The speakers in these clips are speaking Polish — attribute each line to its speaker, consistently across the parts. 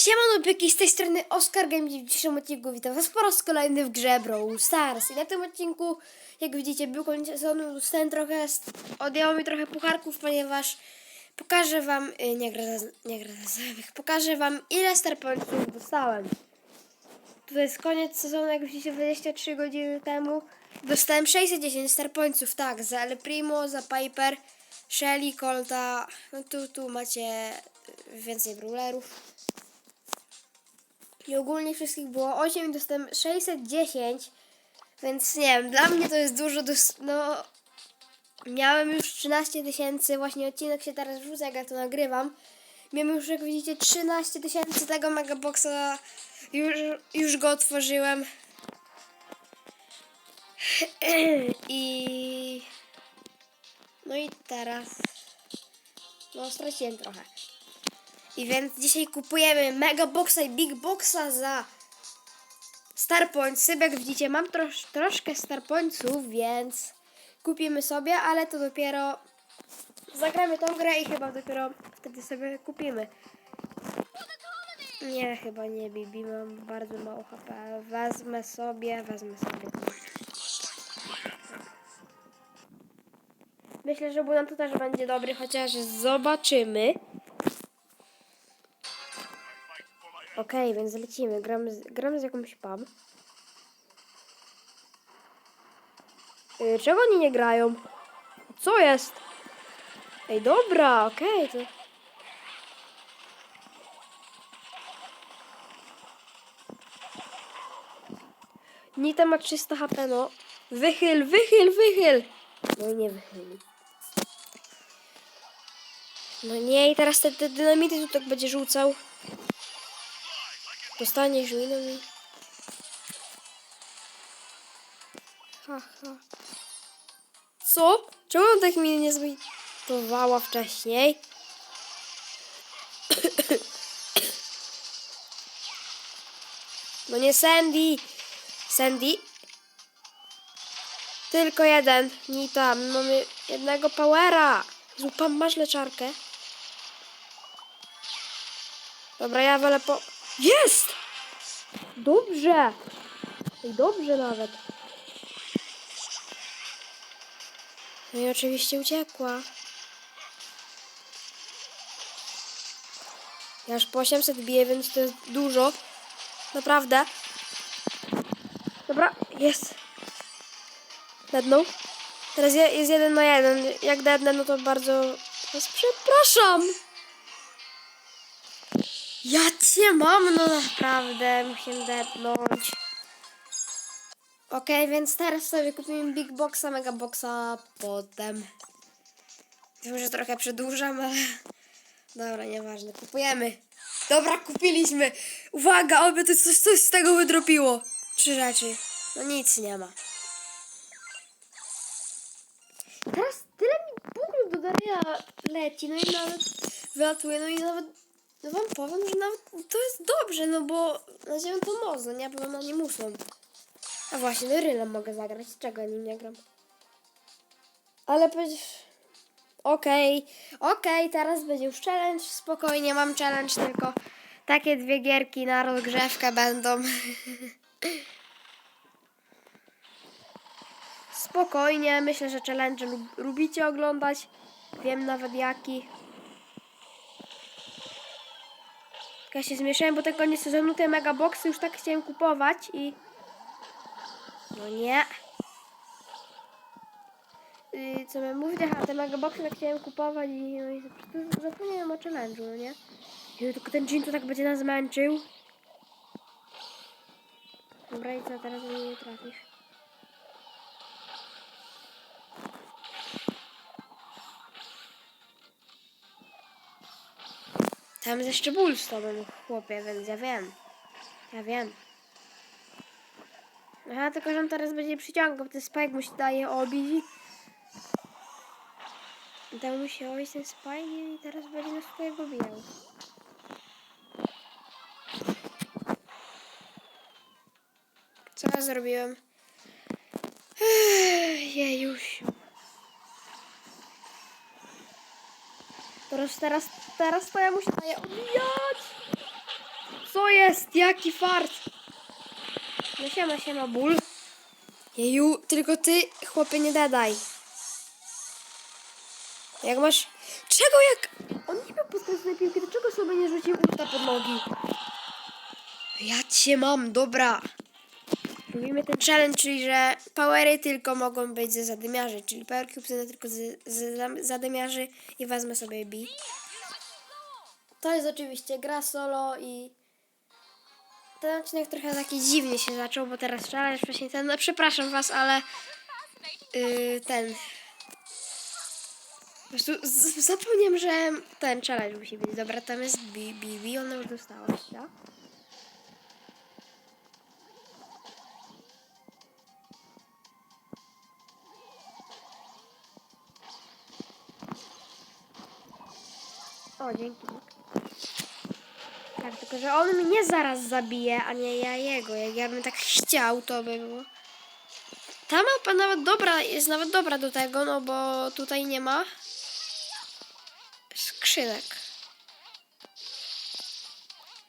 Speaker 1: Siemano, byki, z tej strony Oskar Game. W dzisiejszym odcinku witam was po raz kolejny w grze Brawl Stars. I na tym odcinku, jak widzicie, był koniec sezonu, dostałem trochę, odjęło mi trochę pucharków, ponieważ pokażę wam, y, nie gra, nie gra znajomych, pokażę wam ile star pointsów dostałem. To jest koniec sezonu, jak widzicie, 23 godziny temu. Dostałem 610 star pointsów, tak, za El Primo, za Piper, Shelly, Colta, no tu, tu macie y, więcej brawlerów. I ogólnie wszystkich było 8 i dostałem 610. Więc nie wiem, dla mnie to jest dużo. No, miałem już 13 tysięcy. Właśnie odcinek się teraz wrzuca, jak ja to nagrywam. Miałem już, jak widzicie, 13 tysięcy tego megaboxa. Już, już go otworzyłem. I. No i teraz. No, straciłem trochę. I więc dzisiaj kupujemy Mega Boxa i Big Boxa za Star Pointsy. Jak widzicie, mam trosz, troszkę Star Pointsów, więc kupimy sobie, ale to dopiero zagramy tą grę i chyba dopiero wtedy sobie kupimy. Nie, chyba nie, Bibi, mam bardzo mało HP. Wezmę sobie, wezmę sobie. Myślę, że Budan to też będzie dobry, chociaż zobaczymy. Okej, więc lecimy. Gramy z, gramy z jakąś pam. Yy, czego oni nie grają? Co jest? Ej, dobra, okej, to... Nita ma 300 HP, no. Wychyl, wychyl, wychyl! No nie wychyli. No nie, i teraz te, te dynamity tu tak będzie rzucał. Dostaniesz mi. Ha, ha. Co? Czemu tak mnie nie zbitowała wcześniej? No nie Sandy. Sandy? Tylko jeden. Nie tam. Mamy jednego powera. Zupam, masz leczarkę? Dobra, ja wolę po... Jest! Dobrze! Ej, dobrze nawet. No i oczywiście uciekła. Ja już po 800 biję, więc to jest dużo. Naprawdę. Dobra, jest. Dednął. Teraz je- jest jeden na jeden. Jak dednę, no to bardzo was przepraszam. Ja cię mam, no naprawdę, musimy depnąć. Okej, więc teraz sobie kupimy Big Boxa, Mega Boxa potem. Wiem, że trochę przedłużam, ale... Dobra, nieważne, kupujemy. Dobra, kupiliśmy. Uwaga, oby to coś, coś z tego wydropiło. Trzy rzeczy. No nic nie ma. Teraz tyle mi punktów do Daria leci, no i nawet wylatuje, no i nawet no wam powiem, że nawet to jest dobrze, no bo na ziemię to mocno, nie? Bo na nie muszą. A właśnie, no Rylem mogę zagrać, czego nim nie gram. Ale powiedzieć... Okej, okej, teraz będzie już challenge, spokojnie, mam challenge, tylko takie dwie gierki na rozgrzewkę będą. Spokojnie, myślę, że challenge lub, lubicie oglądać. Wiem nawet jaki. Tak Ja się zmieszałem, bo ten koniec sezonu te mega boxy już tak chciałem kupować i... No nie. Yy, co miałem mówić? Aha, te mega boxy tak chciałem kupować i, no i zapomniałem o challenge'u, no nie? I tylko ten Jin to tak będzie nas zmęczył. Dobra, i co teraz mnie nie trafisz? Tam jest jeszcze ból z tobą, chłopie, więc ja wiem. Ja wiem. Aha, tylko że on teraz będzie przyciągał, ten spike mu się daje obić. Dał mu się ojść ten spike i teraz będzie na swojego bijał. Co ja zrobiłem? Ech, Teraz, teraz, teraz to ja muszę daje obijać. jest! Jaki fart! No siema, siema, ból. Jeju, tylko ty, chłopie, nie dadaj. Jak masz... Czego jak... On nie miał podkręconej piłki, to czego sobie nie rzucił usta pod nogi? Ja cię mam, dobra. Robimy ten challenge, czyli że powery tylko mogą być ze zadymiarzy, czyli power cubes tylko z, z zadymiarzy i wezmę sobie B. To jest oczywiście gra solo i ten odcinek trochę taki dziwnie się zaczął, bo teraz challenge wcześniej ten, no przepraszam was, ale yy, ten po prostu zapomniałem, że ten challenge musi być. Dobra, tam jest B, B, B, ona już dostała, tak? O, dzięki. Tak, tylko że on mnie zaraz zabije, a nie ja jego. Jak ja bym tak chciał, to by było. Ta mapa nawet dobra, jest nawet dobra do tego, no bo tutaj nie ma skrzynek.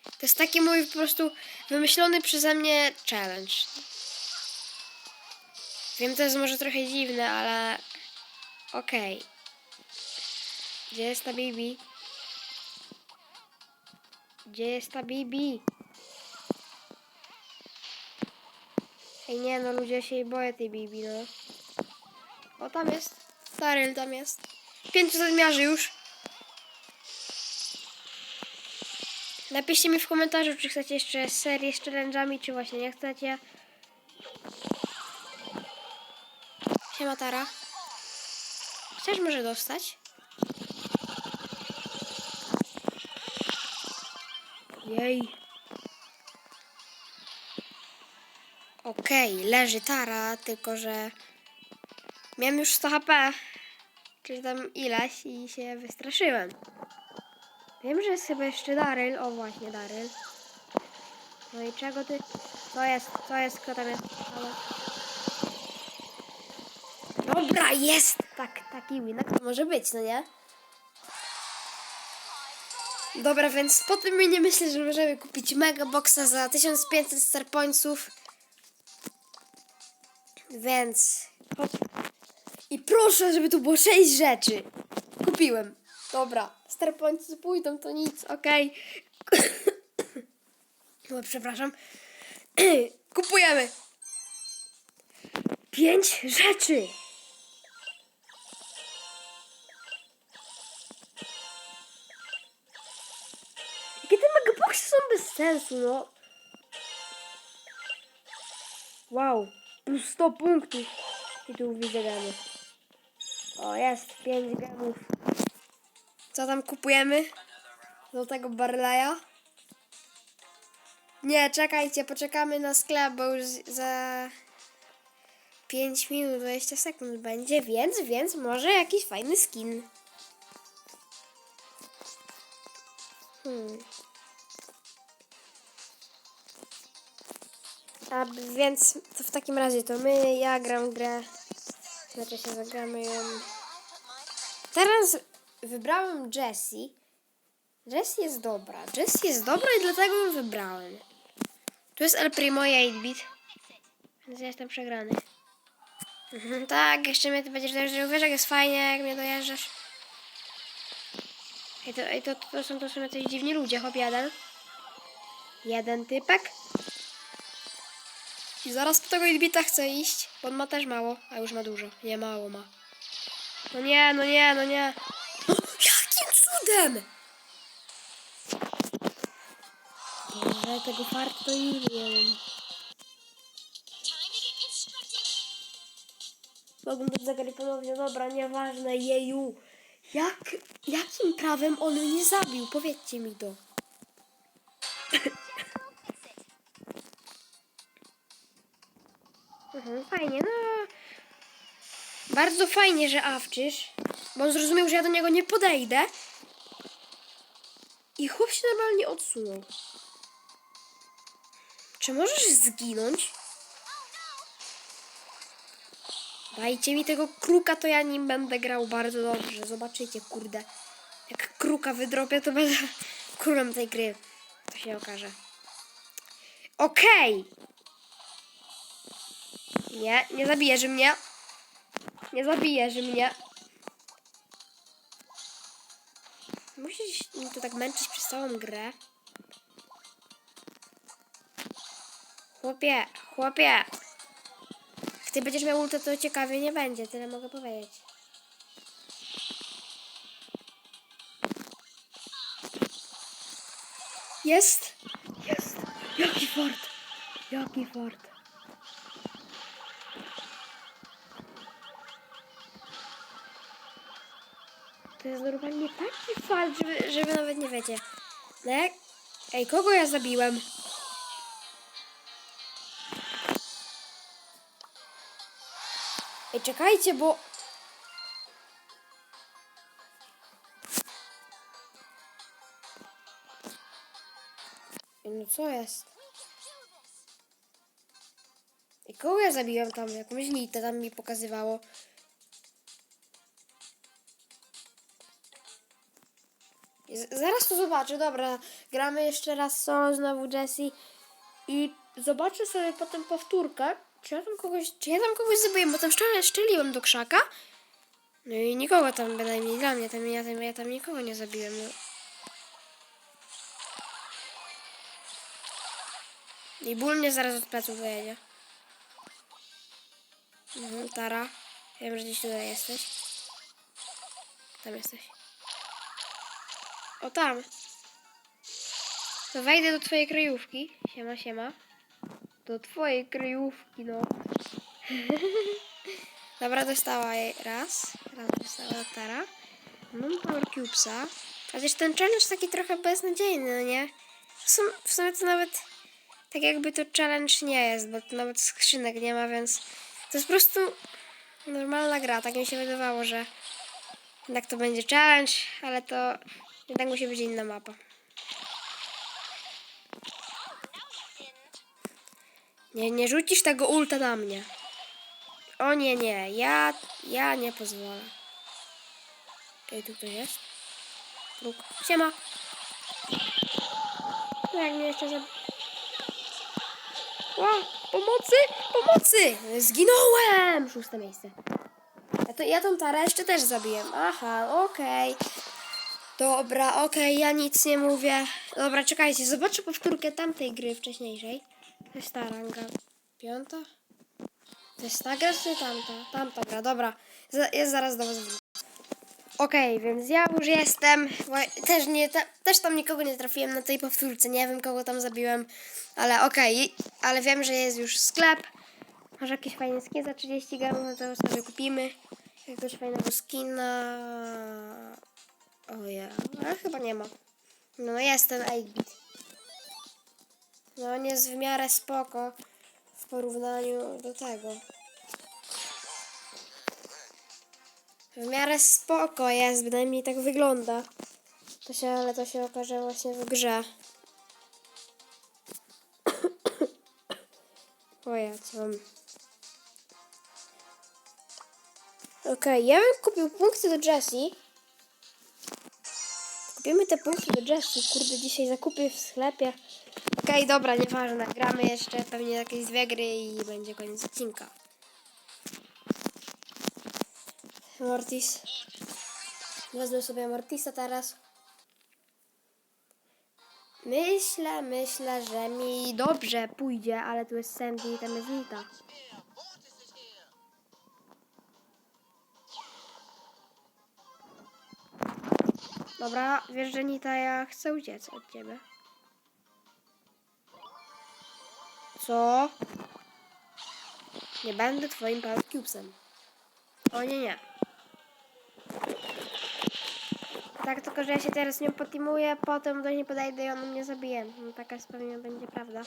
Speaker 1: To jest taki mój po prostu wymyślony przeze mnie challenge. Wiem, to jest może trochę dziwne, ale okej. Gdzie jest ta Bibi? Gdzie jest ta Bibi? Ej, nie no, ludzie się jej boję tej Bibi, no. O, tam jest. Daryl tam jest. Pięciu zadmiarzy już. Napiszcie mi w komentarzu, czy chcecie jeszcze serię z challenge'ami, czy właśnie nie chcecie. Siema Tara. Chcesz może dostać? Jej. Okej, leży Tara, tylko że miałem już 100 HP, czy tam ileś i się wystraszyłem. Wiem, że jest chyba jeszcze Daryl. O właśnie, Daryl. No i czego ty? Co jest? Co jest? Kto tam jest? Halo? Dobra, jest! Tak, taki winek to może być, no nie? Dobra, więc po tym nie myślę, że możemy kupić Mega Boxa za 1500 Star Pointsów. Więc... Hop. I proszę, żeby tu było 6 rzeczy. Kupiłem. Dobra. Star Pointsy pójdą, to nic, okej. no, przepraszam. Kupujemy. Pięć rzeczy. Megaboxy są bez sensu, no. Wow, plus 100 punktów. I tu widzę gemy. O, jest, 5 gemów. Co tam kupujemy? Do tego Barleya? Nie, czekajcie, poczekamy na sklep, bo już za 5 minut, 20 sekund będzie, więc, więc może jakiś fajny skin. Hmm. A więc to w takim razie to my, ja gram grę. Znaczy się zagramy ją. Teraz wybrałem Jessie. Jessie jest dobra. Jessie jest dobra i dlatego ją wybrałem. Tu jest El Primo i 8-bit. Więc ja jestem przegrany. Mhm, tak, jeszcze mnie ty będziesz dojeżdżał. Wiesz, jak jest fajnie, jak mnie dojeżdżasz. Ej, to, ej, to, to, są, to są jacyś dziwni ludzie, hop jeden. Jeden typek. I zaraz po tego 8-bita chcę iść, bo on ma też mało, a już ma dużo. Nie, mało ma. No nie, no nie, no nie. Jakim cudem! Boże, tego fartu to nie wiem. Mogą być zagrać ponownie, dobra, nieważne, jeju. Jak, jakim prawem on mnie zabił? Powiedzcie mi to. Mhm, fajnie, no. Bardzo fajnie, że awczysz, bo on zrozumiał, że ja do niego nie podejdę. I chłop się normalnie odsunął. Czy możesz zginąć? Dajcie mi tego kruka, to ja nim będę grał bardzo dobrze. Zobaczycie, kurde. Jak kruka wydrobię, to będę królem tej gry. To się okaże. Okej. Nie, nie zabijesz mnie. Nie zabijesz mnie. Musisz mnie tu tak męczyć przez całą grę. Chłopie, chłopie. Jak ty będziesz miał ulta, to ciekawie nie będzie, tyle mogę powiedzieć. Jest! Jest! Jaki fort! Jaki fort! To jest normalnie taki fart, że, że wy nawet nie wiecie. Jak... Ej, kogo ja zabiłem? Ej, czekajcie, bo... Ej, No co jest? I kogo ja zabiłem tam? Jakąś litę tam mi pokazywało. Zaraz to zobaczę, dobra. Gramy jeszcze raz solo znowu Jessie i zobaczę sobie potem powtórkę. Czy ja tam kogoś, czy ja tam kogoś zabiłem, bo tam szczel, szczeliłem do krzaka. No i nikogo tam bynajmniej dla mnie, tam, ja, tam, ja tam nikogo nie zabiłem. No. I ból mnie zaraz od pleców wyjedzie. Mhm, Tara. Wiem, że gdzieś tutaj jesteś. Tam jesteś. O tam. To wejdę do twojej kryjówki. Siema, siema. Do twojej kryjówki, no. Dobra, dostała jej raz. Raz dostała Tara. Mam Power Cubesa. Chociaż ten challenge taki trochę beznadziejny, no nie? W sumie, w sumie to nawet tak jakby to challenge nie jest, bo to nawet skrzynek nie ma, więc to jest po prostu normalna gra. Tak mi się wydawało, że jednak to będzie challenge, ale to jednak musi być inna mapa. Nie, nie rzucisz tego ulta na mnie. O nie, nie, ja, ja nie pozwolę. Ej, tu ktoś jest? Kruk. Siema. No jak mnie jeszcze za... Ła, pomocy, pomocy! Zginąłem! Szóste miejsce. Ja, to, ja tą tarę jeszcze też zabiłem. Aha, okej. Dobra, okej, ja nic nie mówię. Dobra, czekajcie, zobaczę powtórkę tamtej gry wcześniejszej. To jest ta ranga piąta? To jest ta gra czy tamta? Tamta gra, dobra. Za, ja zaraz do was. Okej, więc ja już jestem. Też, nie, te, też tam nikogo nie trafiłem na tej powtórce. Nie wiem, kogo tam zabiłem. Ale okej, ale wiem, że jest już sklep. Może jakieś fajne skin za 30 gramów, no to sobie kupimy. Jakiegoś fajnego skina. O ja, ale chyba nie ma. No jest ten 8-bit. No on jest w miarę spoko w porównaniu do tego. W miarę spoko jest, bynajmniej tak wygląda. To się, ale to się okaże właśnie w grze. O ja co mam. Okej, ja bym kupił punkty do Jessie. Kupimy te punkty do Jessie. Kurde, dzisiaj zakupy w sklepie. Okej, dobra, nieważne. Gramy jeszcze pewnie jakieś dwie gry i będzie koniec odcinka. Mortis. Wezmę sobie Mortisa teraz. Myślę, myślę, że mi dobrze pójdzie, ale tu jest Sandy i tam jest. Dobra, wiesz, że Nita, ja chcę uciec od ciebie. Co? Nie będę twoim Power Cubesem. O nie, nie. Tak, tylko że ja się teraz nią potimuję, potem do niej podejdę i ona mnie zabije. No taka jest pewnie będzie prawda.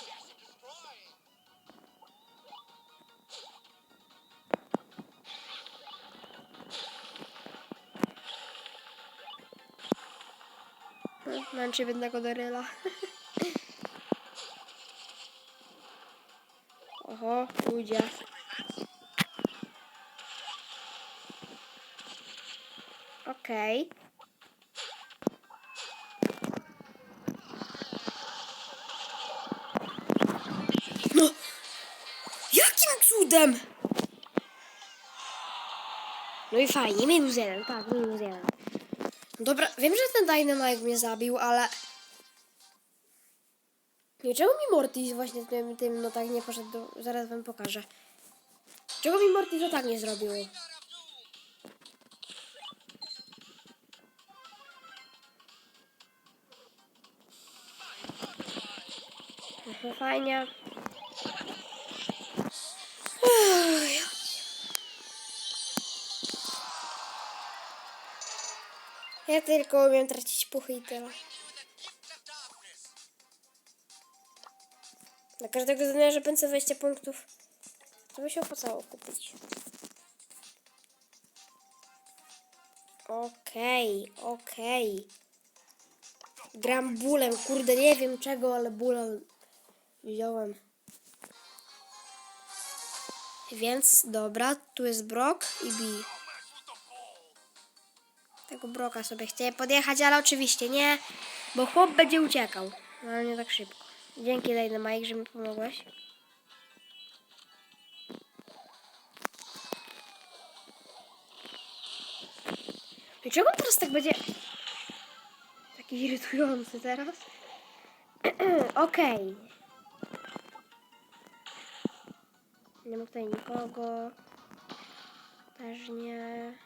Speaker 1: Męczy biednego Daryla. Oho, pójdzie. Okej. cudem! No i fajnie, minus jeden, tak, minus jeden. Dobra, wiem, że ten Dynamite mnie zabił, ale... Nie, czego mi Mortis właśnie tym, tym no tak nie poszedł, do... zaraz wam pokażę. Czego mi Mortis to tak nie zrobił? No fajnie. Ja tylko umiem tracić puchy i tyle. Dla każdego że będzie 20 punktów, to by się opłacało kupić. Okej, okej. Gram bólem, kurde, nie wiem czego, ale bólem wziąłem. Więc, dobra, tu jest Brock i Bee. Tego Broka sobie chciałem podjechać, ale oczywiście nie, bo chłop będzie uciekał. No, ale nie tak szybko. Dzięki Dynamite, że mi pomogłeś. I czego on teraz tak będzie... Taki irytujący teraz? Okej. Nie ma tutaj nikogo. Też nie.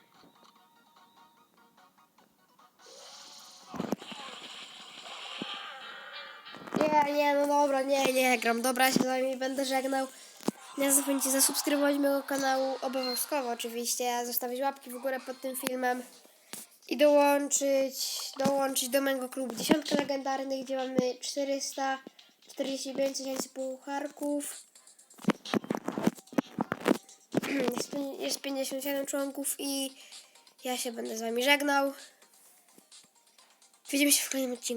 Speaker 1: Nie, no dobra, nie, nie gram. Dobra, się z wami będę żegnał. Nie zapomnijcie zasubskrybować mojego kanału obowiązkowo oczywiście, zostawić łapki w górę pod tym filmem i dołączyć, dołączyć do mojego klubu dziesiątka legendarnych, gdzie mamy 445 tysięcy pucharków. Jest 57 członków i ja się będę z wami żegnał. Widzimy się w kolejnym odcinku.